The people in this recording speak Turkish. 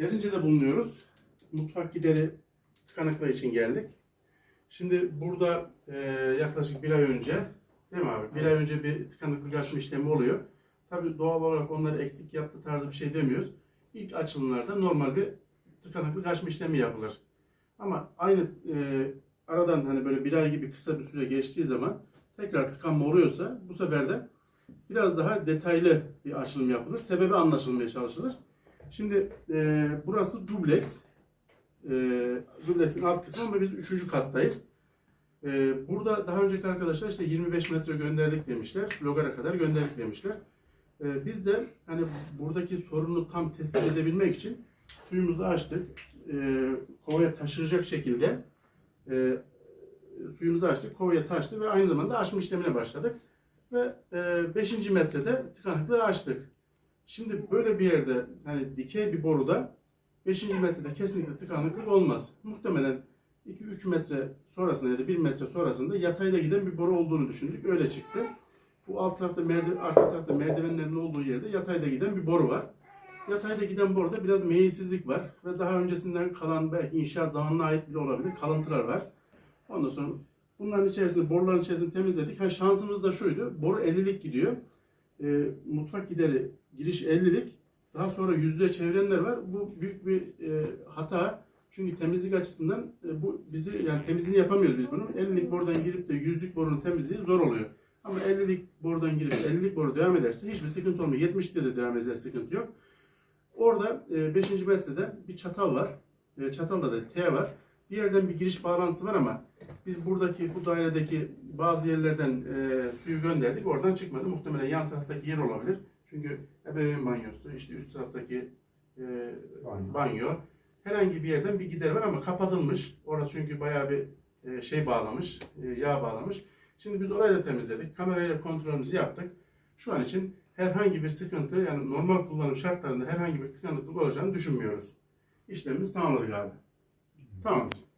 Derince'de bulunuyoruz. Mutfak gideri tıkanıklığı için geldik. Şimdi burada e, yaklaşık bir ay önce, değil mi abi? Bir ay önce bir tıkanıklık açma işlemi oluyor. Tabii doğal olarak onları eksik yaptı tarzı bir şey demiyoruz. İlk açılımlarda normal bir tıkanıklık açma işlemi yapılır. Ama aynı e, aradan hani böyle bir ay gibi kısa bir süre geçtiği zaman tekrar tıkanma oluyorsa bu sefer de biraz daha detaylı bir açılım yapılır. Sebebi anlaşılmaya çalışılır. Şimdi e, burası dubleks. E, dubleksin alt kısmı ama biz üçüncü kattayız. E, burada daha önceki arkadaşlar işte 25 metre gönderdik demişler. Logar'a kadar gönderdik demişler. E, biz de hani buradaki sorunu tam tespit edebilmek için suyumuzu açtık. E, kovaya taşıracak şekilde e, suyumuzu açtık. Kovaya taştı ve aynı zamanda açma işlemine başladık. Ve 5. metrede tıkanıklığı açtık. Şimdi böyle bir yerde hani dikey bir boruda 5. metrede kesinlikle tıkanıklık olmaz. Muhtemelen 2-3 metre sonrasında ya da 1 metre sonrasında yatayda giden bir boru olduğunu düşündük. Öyle çıktı. Bu alt tarafta merdiven, arka tarafta merdivenlerin olduğu yerde yatayda giden bir boru var. Yatayda giden boruda biraz meyilsizlik var ve daha öncesinden kalan belki inşaat zamanına ait bile olabilir kalıntılar var. Ondan sonra bunların içerisinde boruların içerisini temizledik. Ha şansımız da şuydu. Boru 50'lik gidiyor. E, mutfak gideri giriş 50'lik. Daha sonra yüzde çevirenler var. Bu büyük bir e, hata. Çünkü temizlik açısından e, bu bizi yani temizliğini yapamıyoruz biz bunun. 50'lik borudan girip de yüzlük borunun temizliği zor oluyor. Ama 50'lik borudan girip 50'lik boru devam ederse hiçbir sıkıntı olmuyor. 70'te de devam eder sıkıntı yok. Orada 5. metrede bir çatal var. E, çatalda da T var. Bir yerden bir giriş bağlantısı var ama biz buradaki bu dairedeki bazı yerlerden e, suyu gönderdik. Oradan çıkmadı. Muhtemelen yan taraftaki yer olabilir. Çünkü ebeveyn banyosu, işte üst taraftaki e, Banyo. banyo. Herhangi bir yerden bir gider var ama kapatılmış. Orası çünkü bayağı bir e, şey bağlamış, e, yağ bağlamış. Şimdi biz orayı da temizledik. Kamerayla kontrolümüzü yaptık. Şu an için herhangi bir sıkıntı, yani normal kullanım şartlarında herhangi bir tıkanıklık olacağını düşünmüyoruz. İşlemimizi tamamladık abi. Tamamdır.